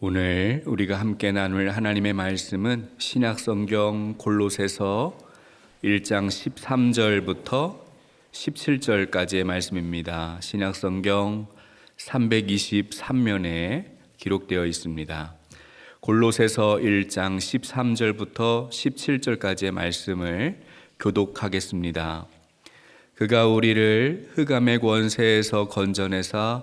오늘 우리가 함께 나눌 하나님의 말씀은 신약 성경 골로새서 1장 13절부터 17절까지의 말씀입니다. 신약 성경 323면에 기록되어 있습니다. 골로새서 1장 13절부터 17절까지의 말씀을 교독하겠습니다. 그가 우리를 흑암의 권세에서 건져내사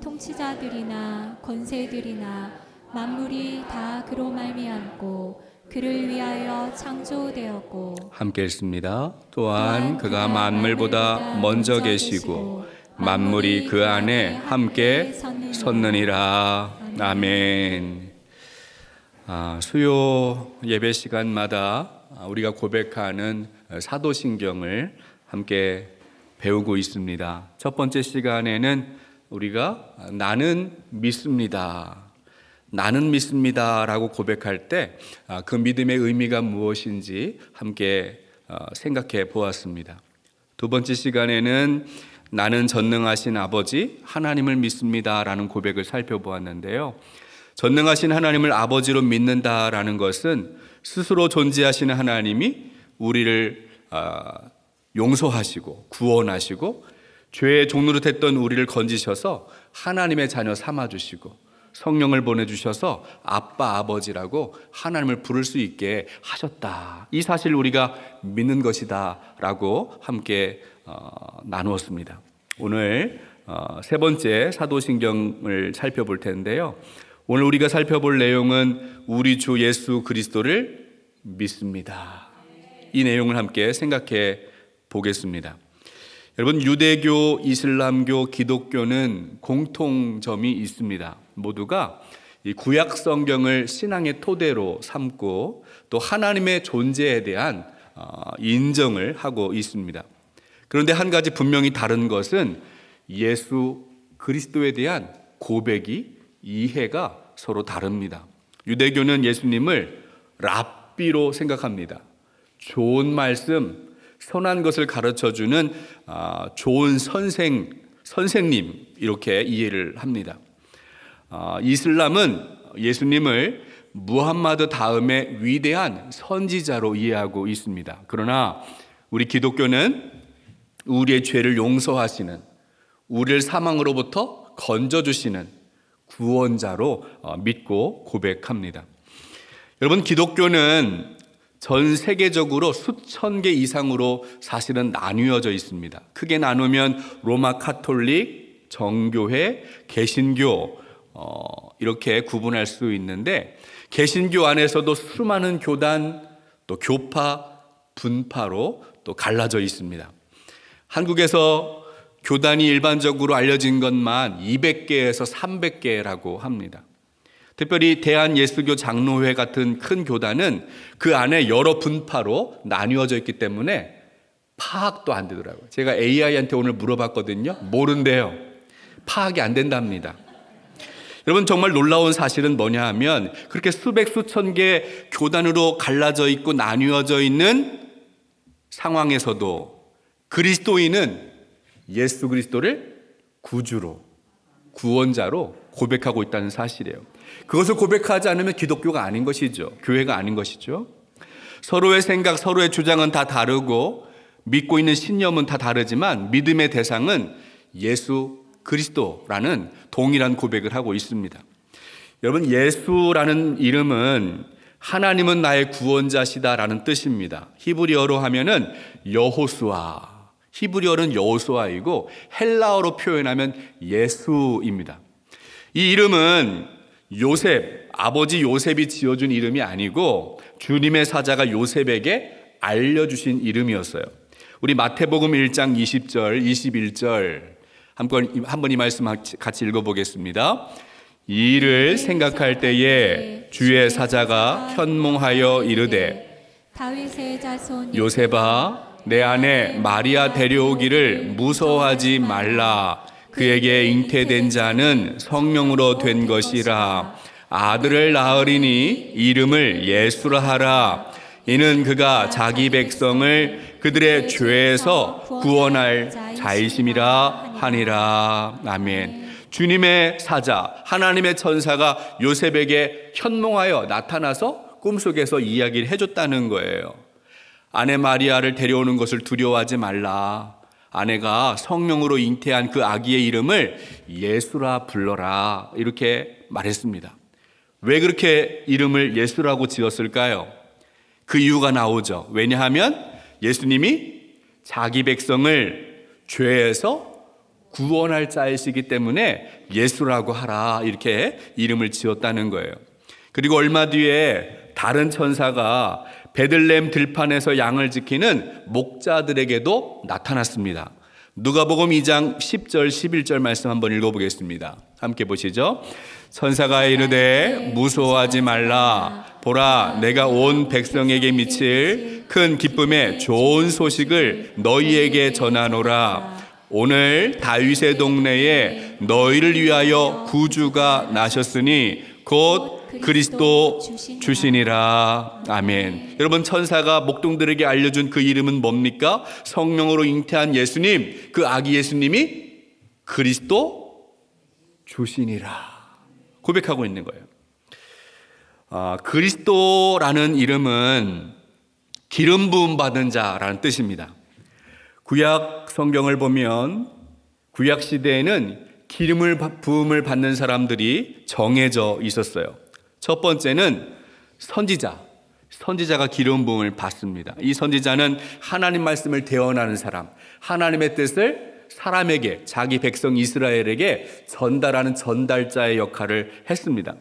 통치자들이나 권세들이나 만물이 다 그로 말미암고 그를 위하여 창조되었고 함께 읽습니다. 또한 그가 만물보다 먼저 계시고 만물이 그 안에 함께 섰느니라. 아멘. 아, 수요 예배 시간마다 우리가 고백하는 사도신경을 함께 배우고 있습니다. 첫 번째 시간에는 우리가 나는 믿습니다. 나는 믿습니다 라고 고백할 때 그 믿음의 의미가 무엇인지 함께 어, 생각해 보았습니다. 두 번째 시간에는 나는 전능하신 아버지 하나님을 믿습니다 라는 고백을 살펴보았는데요. 전능하신 하나님을 아버지로 믿는다라는 것은 스스로 존재하시는 하나님이 우리를 아, 용서하시고 구원하시고 죄의 종로로 됐던 우리를 건지셔서 하나님의 자녀 삼아 주시고 성령을 보내 주셔서 아빠 아버지라고 하나님을 부를 수 있게 하셨다. 이 사실 우리가 믿는 것이다라고 함께 어, 나누었습니다. 오늘 어, 세 번째 사도신경을 살펴볼 텐데요. 오늘 우리가 살펴볼 내용은 우리 주 예수 그리스도를 믿습니다. 이 내용을 함께 생각해 보겠습니다. 여러분 유대교, 이슬람교, 기독교는 공통점이 있습니다. 모두가 이 구약 성경을 신앙의 토대로 삼고 또 하나님의 존재에 대한 어, 인정을 하고 있습니다. 그런데 한 가지 분명히 다른 것은 예수 그리스도에 대한 고백이 이해가 서로 다릅니다. 유대교는 예수님을 랍비로 생각합니다. 좋은 말씀, 선한 것을 가르쳐 주는 아, 좋은 선생, 선생님 이렇게 이해를 합니다. 아, 이슬람은 예수님을 무함마드 다음에 위대한 선지자로 이해하고 있습니다. 그러나 우리 기독교는 우리의 죄를 용서하시는 우리를 사망으로부터 건져 주시는 구원자로 어, 믿고 고백합니다. 여러분 기독교는 전 세계적으로 수천 개 이상으로 사실은 나뉘어져 있습니다. 크게 나누면 로마 카톨릭, 정교회, 개신교 어, 이렇게 구분할 수 있는데 개신교 안에서도 수많은 교단 또 교파 분파로 또 갈라져 있습니다. 한국에서 교단이 일반적으로 알려진 것만 200개에서 300개라고 합니다. 특별히 대한예수교 장로회 같은 큰 교단은 그 안에 여러 분파로 나뉘어져 있기 때문에 파악도 안 되더라고요. 제가 AI한테 오늘 물어봤거든요. 모른대요. 파악이 안 된답니다. 여러분 정말 놀라운 사실은 뭐냐 하면 그렇게 수백 수천 개 교단으로 갈라져 있고 나뉘어져 있는 상황에서도 그리스도인은 예수 그리스도를 구주로 구원자로 고백하고 있다는 사실이에요. 그것을 고백하지 않으면 기독교가 아닌 것이죠. 교회가 아닌 것이죠. 서로의 생각, 서로의 주장은 다 다르고 믿고 있는 신념은 다 다르지만 믿음의 대상은 예수 그리스도라는 동일한 고백을 하고 있습니다. 여러분, 예수라는 이름은 하나님은 나의 구원자시다라는 뜻입니다. 히브리어로 하면은 여호수아. 히브리어는 여호수아이고 헬라어로 표현하면 예수입니다. 이 이름은 요셉, 아버지 요셉이 지어준 이름이 아니고 주님의 사자가 요셉에게 알려주신 이름이었어요. 우리 마태복음 1장 20절, 21절 한번 한번 이 말씀 같이 읽어보겠습니다. 이 일을 생각할 때에 주의 사자가 현몽하여 이르되 요셉아 내 아내 마리아 데려오기를 무서워하지 말라 그에게 잉태된 자는 성령으로 된 것이라 아들을 낳으리니 이름을 예수라 하라 이는 그가 자기 백성을 그들의 죄에서 구원할 자이심이라 하니라 아멘 주님의 사자 하나님의 천사가 요셉에게 현몽하여 나타나서 꿈속에서 이야기를 해줬다는 거예요. 아내 마리아를 데려오는 것을 두려워하지 말라. 아내가 성령으로 잉태한 그 아기의 이름을 예수라 불러라. 이렇게 말했습니다. 왜 그렇게 이름을 예수라고 지었을까요? 그 이유가 나오죠. 왜냐하면 예수님이 자기 백성을 죄에서 구원할 자이시기 때문에 예수라고 하라. 이렇게 이름을 지었다는 거예요. 그리고 얼마 뒤에 다른 천사가 베들렘 들판에서 양을 지키는 목자들에게도 나타났습니다. 누가복음 2장 10절 11절 말씀 한번 읽어보겠습니다. 함께 보시죠. 천사가 이르되 무서워하지 말라 보라 내가 온 백성에게 미칠 큰 기쁨의 좋은 소식을 너희에게 전하노라 오늘 다윗의 동네에 너희를 위하여 구주가 나셨으니 곧 그리스도 주시니라. 아멘. 여러분 천사가 목동들에게 알려준 그 이름은 뭡니까? 성령으로 잉태한 예수님, 그 아기 예수님이 그리스도 주시니라. 고백하고 있는 거예요. 아, 그리스도라는 이름은 기름 부음 받은 자라는 뜻입니다. 구약 성경을 보면 구약 시대에는 기름을 부음을 받는 사람들이 정해져 있었어요. 첫 번째는 선지자. 선지자가 기름 부음을 받습니다. 이 선지자는 하나님 말씀을 대언하는 사람, 하나님의 뜻을 사람에게 자기 백성 이스라엘에게 전달하는 전달자의 역할을 했습니다.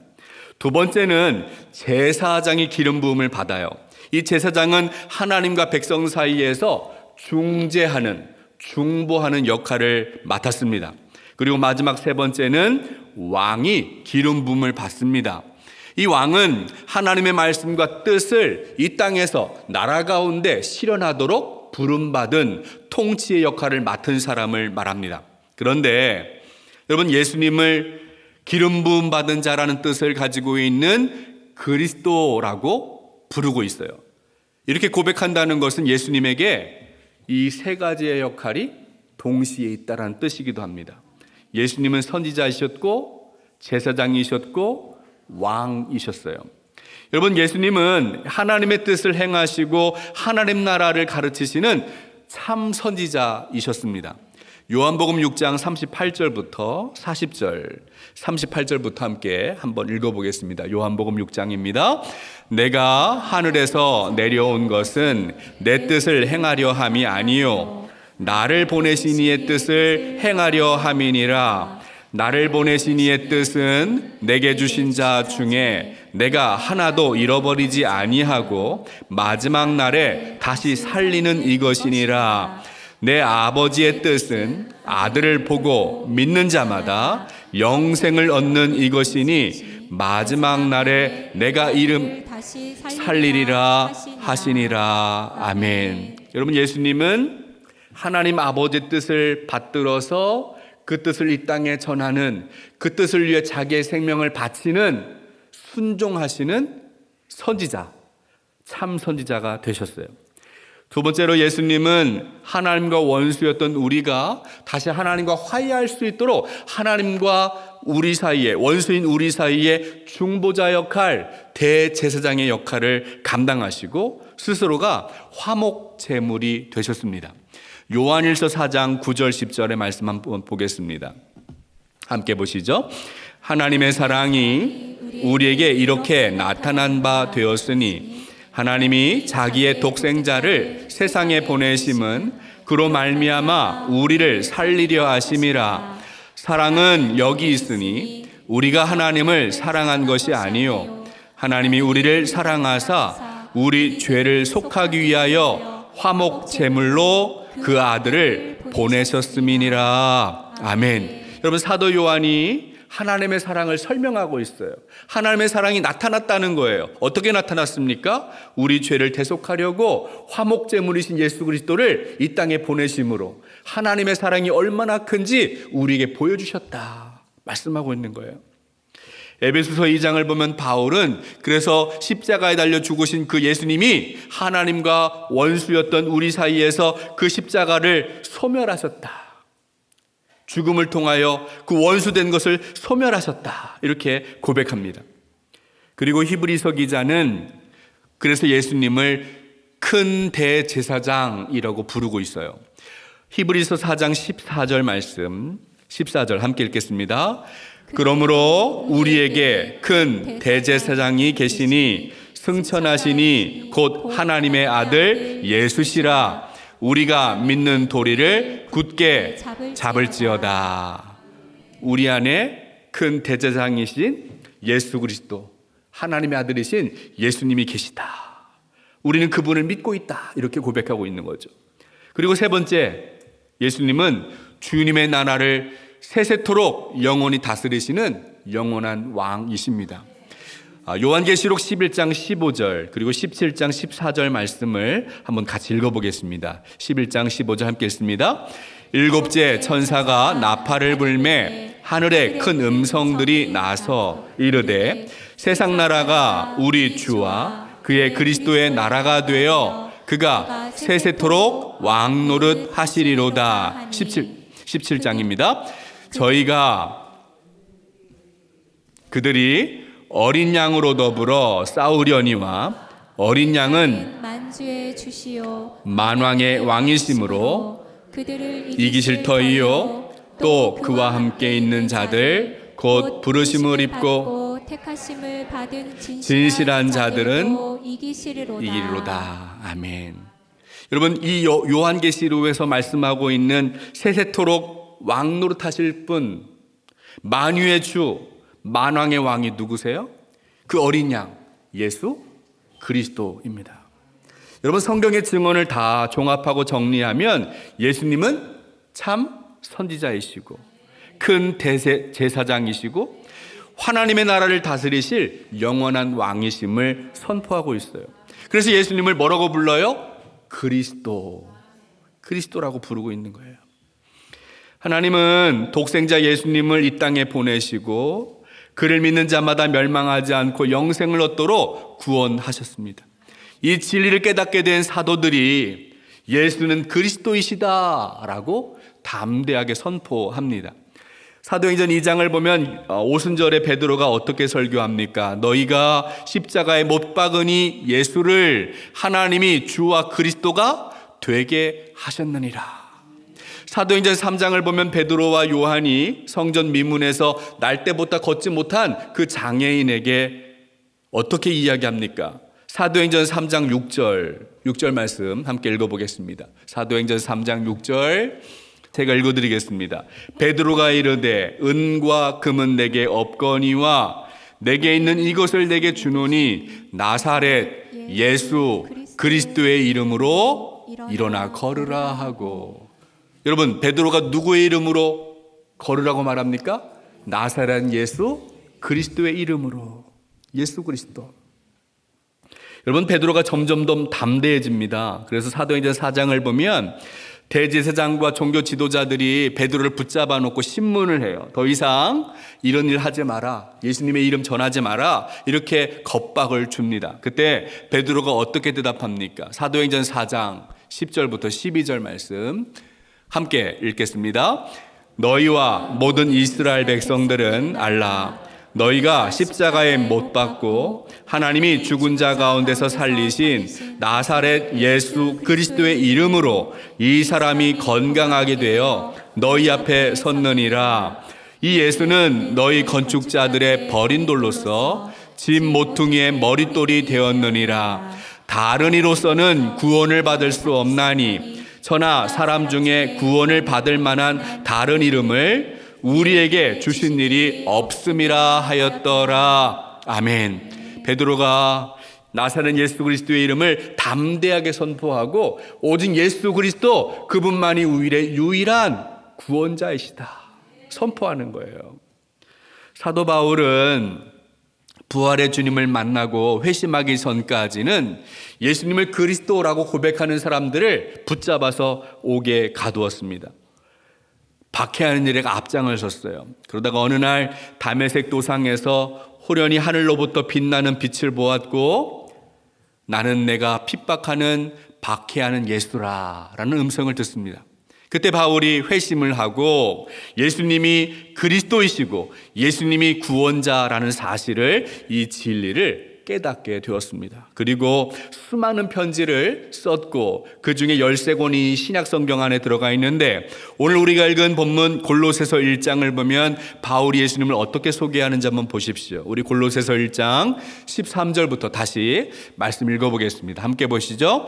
두 번째는 제사장이 기름 부음을 받아요. 이 제사장은 하나님과 백성 사이에서 중재하는 중보하는 역할을 맡았습니다. 그리고 마지막 세 번째는 왕이 기름 부음을 받습니다. 이 왕은 하나님의 말씀과 뜻을 이 땅에서 나라 가운데 실현하도록 부름받은 통치의 역할을 맡은 사람을 말합니다. 그런데 여러분 예수님을 기름 부음 받은 자라는 뜻을 가지고 있는 그리스도라고 부르고 있어요. 이렇게 고백한다는 것은 예수님에게 이 세 가지의 역할이 동시에 있다라는 뜻이기도 합니다. 예수님은 선지자이셨고 제사장이셨고 왕이셨어요. 여러분 예수님은 하나님의 뜻을 행하시고 하나님 나라를 가르치시는 참 선지자이셨습니다. 요한복음 6장 38절부터 40절, 38절부터 함께 한번 읽어보겠습니다. 요한복음 6장입니다. 내가 하늘에서 내려온 것은 내 뜻을 행하려 함이 아니요 나를 보내신 이의 뜻을 행하려 함이니라. 나를 보내신 이의 뜻은 내게 주신 자 중에 내가 하나도 잃어버리지 아니하고 마지막 날에 다시 살리는 이것이니라. 내 아버지의 뜻은 아들을 보고 믿는 자마다 영생을 얻는 이것이니 마지막 날에 내가 이름 살리리라 하시니라. 아멘. 여러분 예수님은 하나님 아버지 뜻을 받들어서 그 뜻을 이 땅에 전하는 그 뜻을 위해 자기의 생명을 바치는 순종하시는 선지자, 참 선지자가 되셨어요. 두 번째로 예수님은 하나님과 원수였던 우리가 다시 하나님과 화해할 수 있도록 하나님과 우리 사이에 원수인 우리 사이에 중보자 역할, 대제사장의 역할을 감당하시고 스스로가 화목 제물이 되셨습니다. 요한일서 4장 9절 10절의 말씀 한번 보겠습니다. 함께 보시죠. 하나님의 사랑이 우리에게 이렇게 나타난 바 되었으니 하나님이 자기의 독생자를 세상에 보내심은 그로 말미암아 우리를 살리려 하심이라 사랑은 여기 있으니 우리가 하나님을 사랑한 것이 아니요 하나님이 우리를 사랑하사 우리 죄를 속하기 위하여 화목 제물로 그 아들을 보내셨음이니라 아멘. 여러분 사도 요한이 하나님의 사랑을 설명하고 있어요. 하나님의 사랑이 나타났다는 거예요. 어떻게 나타났습니까? 우리 죄를 대속하려고 화목제물이신 예수 그리스도를 이 땅에 보내심으로 하나님의 사랑이 얼마나 큰지 우리에게 보여주셨다. 말씀하고 있는 거예요. 에베소서 2장을 보면 바울은 그래서 십자가에 달려 죽으신 그 예수님이 하나님과 원수였던 우리 사이에서 그 십자가를 소멸하셨다. 죽음을 통하여 그 원수된 것을 소멸하셨다. 이렇게 고백합니다. 그리고 히브리서 기자는 그래서 예수님을 큰 대제사장이라고 부르고 있어요. 히브리서 4장 14절 말씀 14절 함께 읽겠습니다. 그러므로 우리에게 큰 대제사장이 계시니 승천하시니 곧 하나님의 아들 예수시라 우리가 믿는 도리를 굳게 잡을지어다. 우리 안에 큰 대제사장이신 예수 그리스도 하나님의 아들이신 예수님이 계시다. 우리는 그분을 믿고 있다. 이렇게 고백하고 있는 거죠. 그리고 세 번째, 예수님은 주님의 나라를 세세토록 영원히 다스리시는 영원한 왕이십니다. 아, 요한계시록 11장 15절 그리고 17장 14절 말씀을 한번 같이 읽어보겠습니다. 11장 15절 함께 읽습니다. 일곱째 천사가 나팔을 불매 하늘에 큰 음성들이 나서 이르되 세상 나라가 우리 주와 그의 그리스도의 나라가 되어 그가 세세토록 왕 노릇 하시리로다. 17 17장입니다. 저희가 그들이 어린 양으로 더불어 싸우려니와 어린 양은 만주의 주시오 만왕의 왕이심으로 그들을 이기실 터이요 또 그와 함께 있는 자들 곧 부르심을 입고 택하심을 받은 진실한, 자들은. 이기리로다. 아멘. 여러분 이 요- 요한계시록에서 말씀하고 있는 세세토록 왕 노릇하실 분 만유의 주 만왕의 왕이 누구세요? 그 어린 양 예수 그리스도입니다. 여러분 성경의 증언을 다 종합하고 정리하면 예수님은 참 선지자이시고 큰 대세 제사장이시고 하나님의 나라를 다스리실 영원한 왕이심을 선포하고 있어요. 그래서 예수님을 뭐라고 불러요? 그리스도. 그리스도라고 부르고 있는 거예요. 하나님은 독생자 예수님을 이 땅에 보내시고 그를 믿는 자마다 멸망하지 않고 영생을 얻도록 구원하셨습니다. 이 진리를 깨닫게 된 사도들이 예수는 그리스도이시다라고 담대하게 선포합니다. 사도행전 2장을 보면 어, 오순절에 베드로가 어떻게 설교합니까? 너희가 십자가에 못 박으니 예수를 하나님이 주와 그리스도가 되게 하셨느니라. 사도행전 3장을 보면 베드로와 요한이 성전 미문에서 날때보다 걷지 못한 그 장애인에게 어떻게 이야기합니까? 사도행전 3장 6절, 6절 말씀 함께 읽어보겠습니다. 사도행전 3장 6절 제가 읽어드리겠습니다. 베드로가 이르되 은과 금은 내게 없거니와 내게 있는 이것을 내게 주노니 나사렛 예수 그리스도의 이름으로 일어나 걸으라 하고 여러분 베드로가 누구의 이름으로 걸으라고 말합니까? 나사렛 예수 그리스도의 이름으로 예수 그리스도 여러분 베드로가 점점 더 담대해집니다. 그래서 사도행전 4장을 보면 대제사장과 종교 지도자들이 베드로를 붙잡아 놓고 신문을 해요. 더 이상 이런 일 하지 마라. 예수님의 이름 전하지 마라. 이렇게 겁박을 줍니다. 그때 베드로가 어떻게 대답합니까? 사도행전 4장 10절부터 12절 말씀 함께 읽겠습니다. 너희와 모든 이스라엘 백성들은 알라. 너희가 십자가에 못 박고 하나님이 죽은 자 가운데서 살리신 나사렛 예수 그리스도의 이름으로 이 사람이 건강하게 되어 너희 앞에 섰느니라. 이 예수는 너희 건축자들의 버린 돌로서 집 모퉁이의 머릿돌이 되었느니라. 다른 이로서는 구원을 받을 수 없나니 천하 사람 중에 구원을 받을 만한 다른 이름을 우리에게 주신 일이 없음이라 하였더라. 아멘. 베드로가 나사렛 예수 그리스도의 이름을 담대하게 선포하고 오직 예수 그리스도 그분만이 우일의 유일한 구원자이시다. 선포하는 거예요. 사도 바울은 부활의 주님을 만나고 회심하기 전까지는 예수님을 그리스도라고 고백하는 사람들을 붙잡아서 옥에 가두었습니다. 박해하는 일에 앞장을 섰어요. 그러다가 어느 날 담에색 도상에서 호련히 하늘로부터 빛나는 빛을 보았고 나는 내가 핍박하는 박해하는 예수라 라는 음성을 듣습니다. 그때 바울이 회심을 하고 예수님이 그리스도이시고 예수님이 구원자라는 사실을 이 진리를 깨닫게 되었습니다. 그리고 수많은 편지를 썼고 그 중에 열세 권이 신약 성경 안에 들어가 있는데 오늘 우리가 읽은 본문 골로새서 1장을 보면 바울이 예수님을 어떻게 소개하는지 한번 보십시오. 우리 골로새서 1장 13절부터 다시 말씀 읽어 보겠습니다. 함께 보시죠.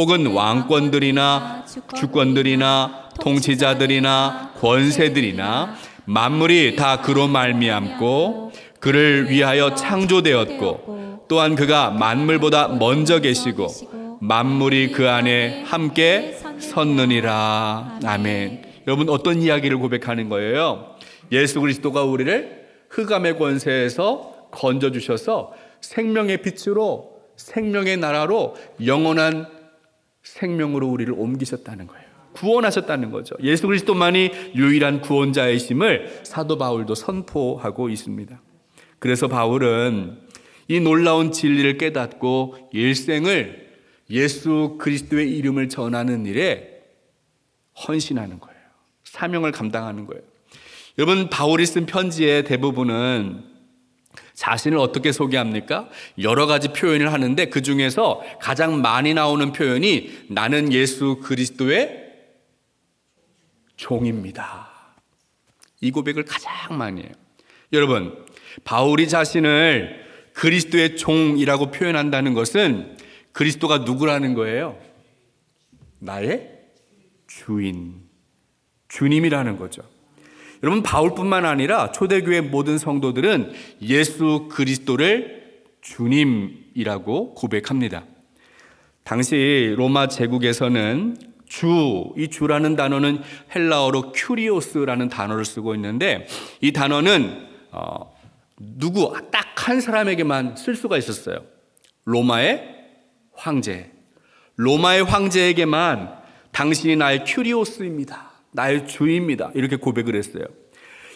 혹은 왕권들이나 주권들이나 통치자들이나 권세들이나 만물이 다 그로 말미암고 그를 위하여 창조되었고 또한 그가 만물보다 먼저 계시고 만물이 그 안에 함께 섰느니라 아멘. 여러분 어떤 이야기를 고백하는 거예요? 예수 그리스도가 우리를 흑암의 권세에서 건져 주셔서 생명의 빛으로 생명의 나라로 영원한 생명으로 우리를 옮기셨다는 거예요. 구원하셨다는 거죠. 예수 그리스도만이 유일한 구원자이심을 사도 바울도 선포하고 있습니다. 그래서 바울은 이 놀라운 진리를 깨닫고 일생을 예수 그리스도의 이름을 전하는 일에 헌신하는 거예요. 사명을 감당하는 거예요. 여러분 바울이 쓴 편지의 대부분은 자신을 어떻게 소개합니까? 여러 가지 표현을 하는데 그 중에서 가장 많이 나오는 표현이 나는 예수 그리스도의 종입니다. 이 고백을 가장 많이 해요. 여러분, 바울이 자신을 그리스도의 종이라고 표현한다는 것은 그리스도가 누구라는 거예요? 나의 주인, 주님이라는 거죠. 여러분, 바울뿐만 아니라 초대교회 모든 성도들은 예수 그리스도를 주님이라고 고백합니다. 당시 로마 제국에서는 주, 이 주라는 단어는 헬라어로 큐리오스라는 단어를 쓰고 있는데 이 단어는 어, 누구 딱 한 사람에게만 쓸 수가 있었어요. 로마의 황제. 로마의 황제에게만 당신이 나의 큐리오스입니다. 나의 주입니다. 이렇게 고백을 했어요.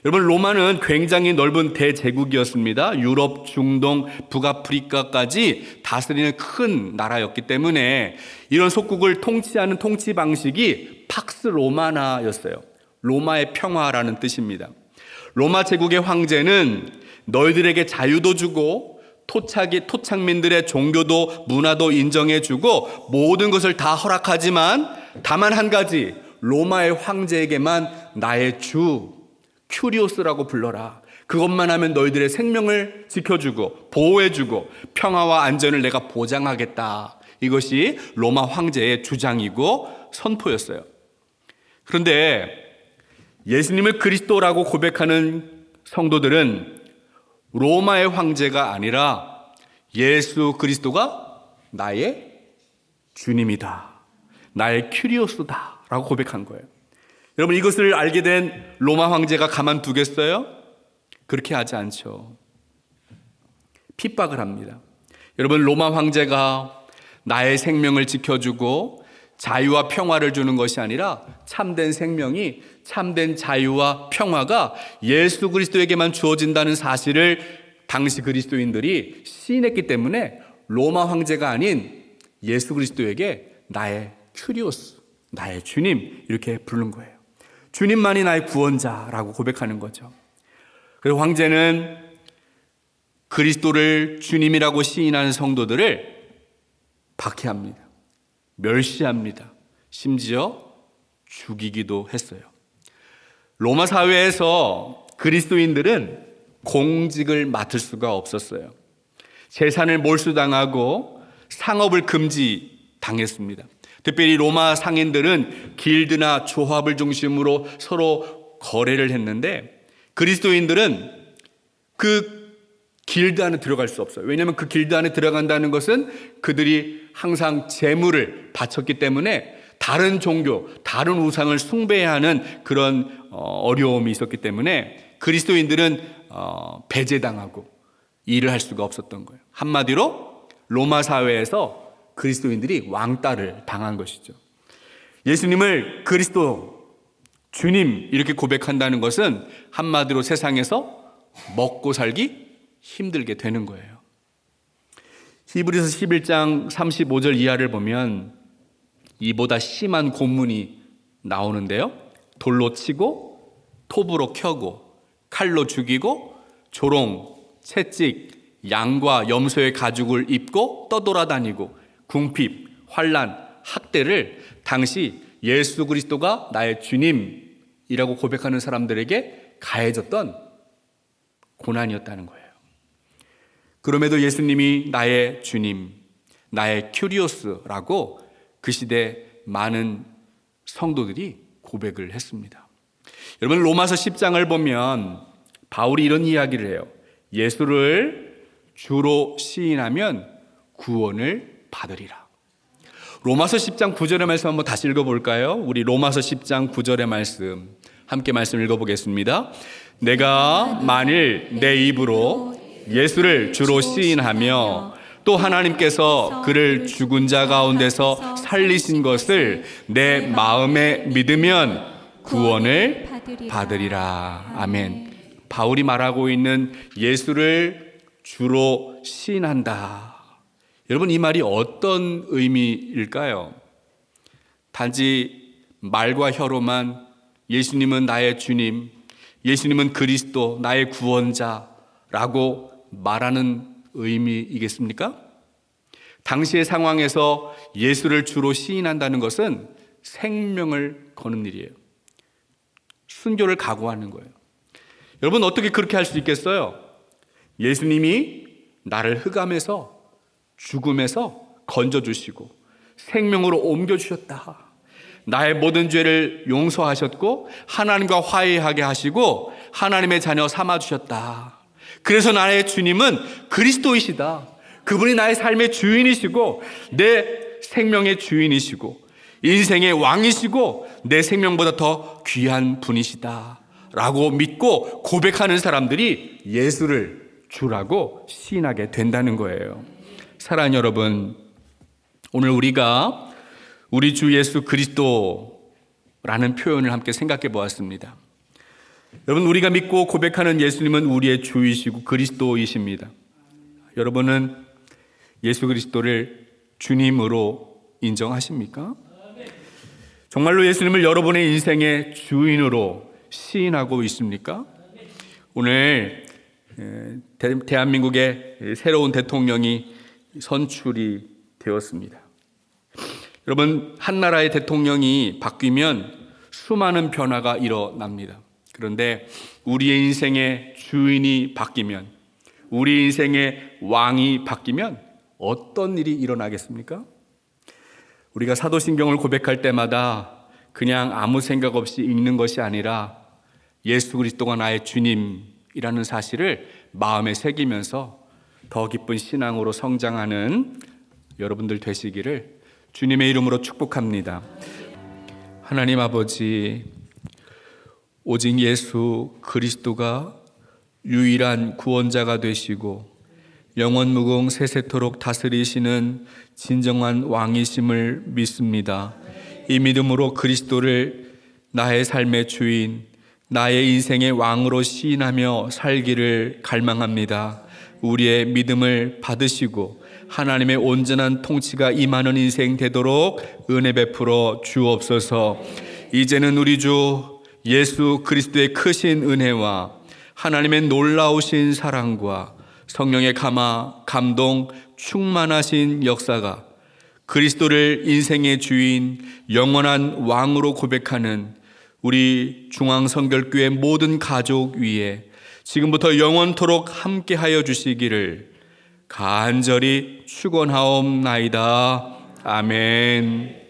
여러분 로마는 굉장히 넓은 대제국이었습니다. 유럽, 중동, 북아프리카까지 다스리는 큰 나라였기 때문에 이런 속국을 통치하는 통치 방식이 팍스 로마나였어요. 로마의 평화라는 뜻입니다. 로마 제국의 황제는 너희들에게 자유도 주고 토착이 토착민들의 종교도 문화도 인정해 주고 모든 것을 다 허락하지만 다만 한 가지 로마의 황제에게만 나의 주 큐리오스라고 불러라. 그것만 하면 너희들의 생명을 지켜주고 보호해주고 평화와 안전을 내가 보장하겠다. 이것이 로마 황제의 주장이고 선포였어요. 그런데 예수님을 그리스도라고 고백하는 성도들은 로마의 황제가 아니라 예수 그리스도가 나의 주님이다. 나의 큐리오스다. 라고 고백한 거예요. 여러분 이것을 알게 된 로마 황제가 가만두겠어요? 그렇게 하지 않죠. 핍박을 합니다. 여러분 로마 황제가 나의 생명을 지켜주고 자유와 평화를 주는 것이 아니라 참된 생명이 참된 자유와 평화가 예수 그리스도에게만 주어진다는 사실을 당시 그리스도인들이 시인했기 때문에 로마 황제가 아닌 예수 그리스도에게 나의 큐리오스, 나의 주님 이렇게 부르는 거예요. 주님만이 나의 구원자라고 고백하는 거죠. 그리고 황제는 그리스도를 주님이라고 시인하는 성도들을 박해합니다. 멸시합니다. 심지어 죽이기도 했어요. 로마 사회에서 그리스도인들은 공직을 맡을 수가 없었어요. 재산을 몰수당하고 상업을 금지 당했습니다. 특별히 로마 상인들은 길드나 조합을 중심으로 서로 거래를 했는데 그리스도인들은 그 길드 안에 들어갈 수 없어요. 왜냐하면 그 길드 안에 들어간다는 것은 그들이 항상 재물을 바쳤기 때문에 다른 종교, 다른 우상을 숭배해야 하는 그런 어, 어려움이 있었기 때문에 그리스도인들은 어, 배제당하고 일을 할 수가 없었던 거예요. 한마디로 로마 사회에서 그리스도인들이 왕따를 당한 것이죠. 예수님을 그리스도 주님 이렇게 고백한다는 것은 한마디로 세상에서 먹고 살기 힘들게 되는 거예요. 히브리서 11장 35절 이하를 보면 이보다 심한 고문이 나오는데요. 돌로 치고 톱으로 켜고 칼로 죽이고 조롱, 채찍, 양과 염소의 가죽을 입고 떠돌아다니고 궁핍, 환란, 학대를 당시 예수 그리스도가 나의 주님이라고 고백하는 사람들에게 가해졌던 고난이었다는 거예요. 그럼에도 예수님이 나의 주님, 나의 큐리오스라고 그 시대 많은 성도들이 고백을 했습니다. 여러분 로마서 10장을 보면 바울이 이런 이야기를 해요. 예수를 주로 시인하면 구원을 받으리라. 로마서 10장 9절의 말씀 한번 다시 읽어볼까요? 우리 로마서 10장 9절의 말씀 함께 말씀 읽어보겠습니다. 내가 만일 내 입으로 예수를 주로 시인하며 또 하나님께서 그를 죽은 자 가운데서 살리신 것을 내 마음에 믿으면 구원을 받으리라. 아멘. 바울이 말하고 있는 예수를 주로 시인한다. 여러분 이 말이 어떤 의미일까요? 단지 말과 혀로만 예수님은 나의 주님, 예수님은 그리스도, 나의 구원자라고 말하는 의미이겠습니까? 당시의 상황에서 예수를 주로 시인한다는 것은 생명을 거는 일이에요. 순교를 각오하는 거예요. 여러분 어떻게 그렇게 할 수 있겠어요? 예수님이 나를 흑암에서 죽음에서 건져 주시고 생명으로 옮겨 주셨다. 나의 모든 죄를 용서하셨고 하나님과 화해하게 하시고 하나님의 자녀 삼아 주셨다. 그래서 나의 주님은 그리스도이시다. 그분이 나의 삶의 주인이시고 내 생명의 주인이시고 인생의 왕이시고 내 생명보다 더 귀한 분이시다. 라고 믿고 고백하는 사람들이 예수를 주라고 시인하게 된다는 거예요. 사랑하는 여러분, 오늘 우리가 우리 주 예수 그리스도라는 표현을 함께 생각해 보았습니다. 여러분, 우리가 믿고 고백하는 예수님은 우리의 주이시고 그리스도이십니다. 여러분은 예수 그리스도를 주님으로 인정하십니까? 정말로 예수님을 여러분의 인생의 주인으로 시인하고 있습니까? 오늘 대한민국의 새로운 대통령이 선출이 되었습니다. 여러분, 한 나라의 대통령이 바뀌면 수많은 변화가 일어납니다. 그런데 우리의 인생의 주인이 바뀌면, 우리 인생의 왕이 바뀌면 어떤 일이 일어나겠습니까? 우리가 사도신경을 고백할 때마다 그냥 아무 생각 없이 읽는 것이 아니라 예수 그리스도가 나의 주님이라는 사실을 마음에 새기면서 더 깊은 신앙으로 성장하는 여러분들 되시기를 주님의 이름으로 축복합니다. 하나님 아버지, 오직 예수 그리스도가 유일한 구원자가 되시고 영원 무궁 세세토록 다스리시는 진정한 왕이심을 믿습니다. 이 믿음으로 그리스도를 나의 삶의 주인, 나의 인생의 왕으로 시인하며 살기를 갈망합니다. 우리의 믿음을 받으시고 하나님의 온전한 통치가 임하는 인생 되도록 은혜 베풀어 주옵소서. 이제는 우리 주 예수 그리스도의 크신 은혜와 하나님의 놀라우신 사랑과 성령의 감화, 감동, 충만하신 역사가 그리스도를 인생의 주인, 영원한 왕으로 고백하는 우리 중앙성결교회 모든 가족 위에 지금부터 영원토록 함께하여 주시기를 간절히 축원하옵나이다. 아멘.